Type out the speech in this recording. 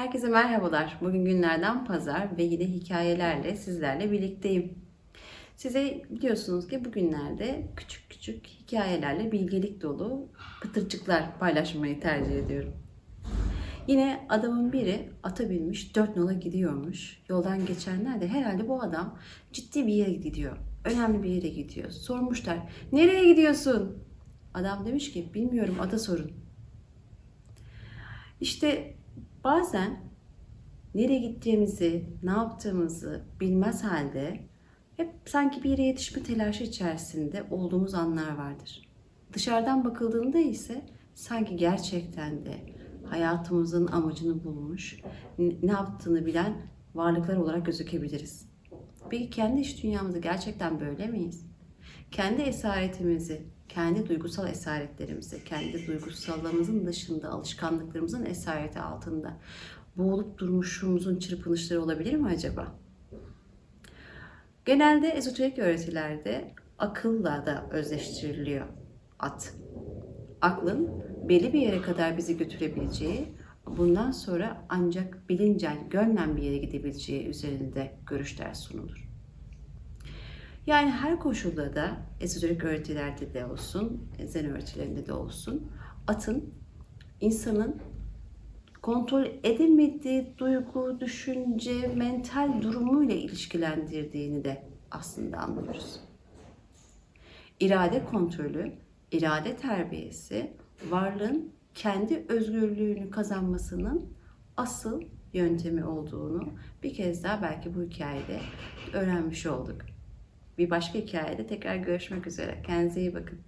Herkese merhabalar. Bugün günlerden pazar ve yine hikayelerle sizlerle birlikteyim. Size biliyorsunuz ki bugünlerde küçük küçük hikayelerle bilgelik dolu pıtırcıklar paylaşmayı tercih ediyorum. Yine adamın biri ata binmiş dört nola gidiyormuş. Yoldan geçenler de herhalde bu adam ciddi bir yere gidiyor. Önemli bir yere gidiyor. Sormuşlar nereye gidiyorsun? Adam demiş ki bilmiyorum ata sorun. İşte bazen nereye gittiğimizi, ne yaptığımızı bilmez halde hep sanki bir yere yetişme telaşı içerisinde olduğumuz anlar vardır. Dışarıdan bakıldığında ise sanki gerçekten de hayatımızın amacını bulmuş, ne yaptığını bilen varlıklar olarak gözükebiliriz. Peki kendi iç dünyamızda gerçekten böyle miyiz? Kendi esaretimizi, kendi duygusal esaretlerimizi, kendi duygusallığımızın dışında, alışkanlıklarımızın esareti altında boğulup durmuşluğumuzun çırpınışları olabilir mi acaba? Genelde ezoterik öğretilerde akılla da özleştiriliyor at. Aklın belli bir yere kadar bizi götürebileceği, bundan sonra ancak bilincen, gönlen bir yere gidebileceği üzerinde görüşler sunulur. Yani her koşulda da ezoterik öğretilerde de olsun, zen öğretilerinde de olsun, atın insanın kontrol edemediği duygu, düşünce, mental durumuyla ilişkilendirdiğini de aslında anlıyoruz. İrade kontrolü, irade terbiyesi varlığın kendi özgürlüğünü kazanmasının asıl yöntemi olduğunu bir kez daha belki bu hikayede öğrenmiş olduk. Bir başka hikayede tekrar görüşmek üzere. Kendinize iyi bakın.